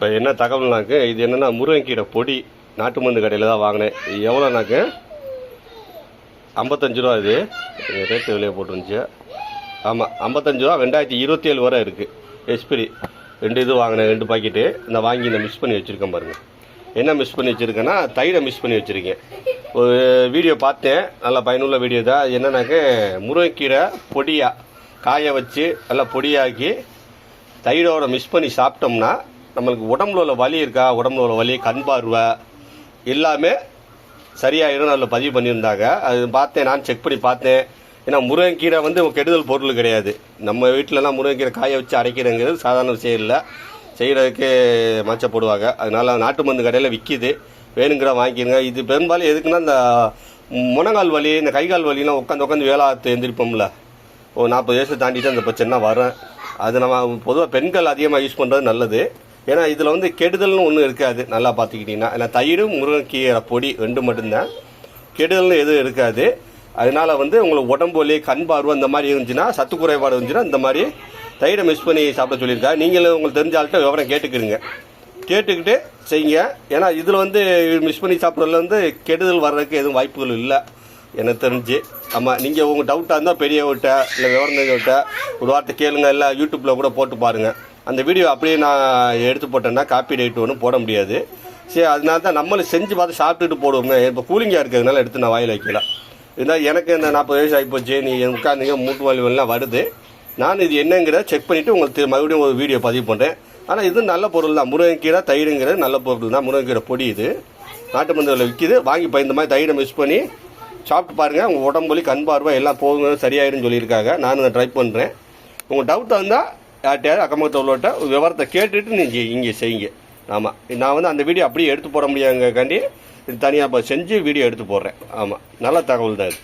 இப்போ என்ன தகவல்னாக்கு இது என்னென்னா முருங்கைக்கீரை பொடி நாட்டு மருந்து கடையில் தான் வாங்கினேன். இது எவ்வளோனாக்கு ஐம்பத்தஞ்சு ரூபா இது. ரேட்டு விலையை போட்டுருந்துச்சு. ஆமாம் ஐம்பத்தஞ்சு ரூபா ரெண்டாயிரத்தி இருபத்தி ஏழு வரை இருக்குது எஸ்பிரி ரெண்டு இது வாங்கினேன் ரெண்டு பாக்கெட்டு. இந்த வாங்கி இந்த மிஸ் பண்ணி வச்சுருக்கேன் பாருங்கள் என்ன மிஸ் பண்ணி வச்சுருக்கேன்னா தயிரை மிஸ் பண்ணி வச்சுருக்கேன். ஒரு வீடியோ பார்த்தேன். நல்லா பயனுள்ள வீடியோ தான். அது என்னன்னாக்க முருங்கைக்கீரை பொடியாக காய வச்சு நல்லா பொடியாக்கி தயிரோட மிஸ் பண்ணி சாப்பிட்டோம்னா நம்மளுக்கு உடம்புல உள்ள வலி இருக்கா? உடம்புல உள்ள வலி கண் பார்வை எல்லாமே சரியாயிடும் அதில் பதிவு பண்ணியிருந்தாங்க. அது பார்த்தேன் நான் செக் பண்ணி பார்த்தேன். ஏன்னா முருங்கைக்கீரை வந்து கெடுதல் பொருள் கிடையாது. நம்ம வீட்டிலலாம் முருங்கைக்கீரை காய வச்சு அரைக்கிறங்கிறது சாதாரண விஷயம் இல்லை. செய்கிறதுக்கு மச்ச போடுவாங்க. நாட்டு மருந்து கடையில் விற்கிது வேணுங்கிற வாங்கிக்கிறங்க இது பெரும்பாலும் எதுக்குன்னா இந்த முனங்கால் வலி இந்த கைகால் வலிலாம் உட்காந்து உட்காந்து வேலை எழுந்திருப்போம்ல ஒரு நாற்பது வயசு தாண்டிட்டு அந்த பிரச்சனை வரும். அது நம்ம பொதுவாக பெண்கள் அதிகமாக யூஸ் பண்ணுறது நல்லது. ஏன்னா இதில் வந்து கெடுதல்னு ஒன்றும் இருக்காது. நல்லா பார்த்துக்கிட்டிங்கன்னா ஏன்னா தயிரும் முருங்கைக்கீரை பொடி ரெண்டு மட்டும்தான். கெடுதல்னு எதுவும் இருக்காது. அதனால வந்து உங்களுக்கு உடம்பு வலி கண் பார்வை இந்த மாதிரி இருந்துச்சுன்னா சத்து குறைபாடு இருந்துச்சுன்னா இந்த மாதிரி தயிரை மிஸ் பண்ணி சாப்பிட சொல்லியிருக்கா நீங்களும் உங்களுக்கு தெரிஞ்ச ஆள்கிட்ட விவரம் கேட்டுக்கிறீங்க. கேட்டுக்கிட்டு செய்யுங்க. ஏன்னா இதில் வந்து மிஸ் பண்ணி சாப்பிட்றதுல வந்து கெடுதல் வர்றதுக்கு எதுவும் வாய்ப்புகள் இல்லை. எனக்கு தெரிஞ்சு. ஆமாம் நீங்கள் உங்கள் டவுட்டாக இருந்தால் பெரியவர்கிட்ட இல்லை விவரம் தெரிஞ்சவர்கிட்ட ஒரு வார்த்தை கேளுங்க இல்லை யூடியூப்பில் கூட போட்டு பாருங்கள் அந்த வீடியோ அப்படியே நான் எடுத்து போட்டேன்னா காப்பி ரைட் ஒன்றும் போட முடியாது. சரி அதனால தான் நம்மளும் செஞ்சு பார்த்து சாப்பிட்டுட்டு போடுவோமே. இப்போ கூலிங்காக இருக்கிறதுனால எடுத்து நான் வாயில் வைக்கலாம் இருந்தால் எனக்கு இந்த நாற்பது வயசு ஆகிப்போச்சு நீ உட்காந்துங்க மூட்டு வலிவெல்லாம் வருது. நான் இது என்னங்கிறத செக் பண்ணிவிட்டு உங்களுக்கு மறுபடியும் ஒரு வீடியோ பதிவு பண்ணுறேன் ஆனால் இது நல்ல பொருள் தான். முருங்கைக்கீரை தயிருங்கிறது நல்ல பொருள் தான். முருங்கைக்கீரை பொடி இது. நாட்டு மருந்துகளில் விற்கிது வாங்கி பயந்த மாதிரி தயிரை மிக்ஸ் பண்ணி சாப்பிட்டு பாருங்கள் உங்கள் உடம்புலி கண் பார்வை எல்லாம் போகுங்க சரியாயிடும் சொல்லியிருக்காங்க. நானும் அதை ட்ரை பண்ணுறேன் உங்கள் டவுட் இருந்தால் யார்கிட்டயாவது அக்கம் பக்கத்தில் உள்ளவர்கிட்ட விவரத்தை கேட்டுட்டு நீங்கள் இங்கே செய்யுங்க. ஆமாம் நான் வந்து அந்த வீடியோ அப்படியே எடுத்து போட முடியாதுங்காண்டி தனியாக இப்போ செஞ்சு வீடியோ எடுத்து போடுறேன். ஆமாம் நல்ல தகவல் தான் இது.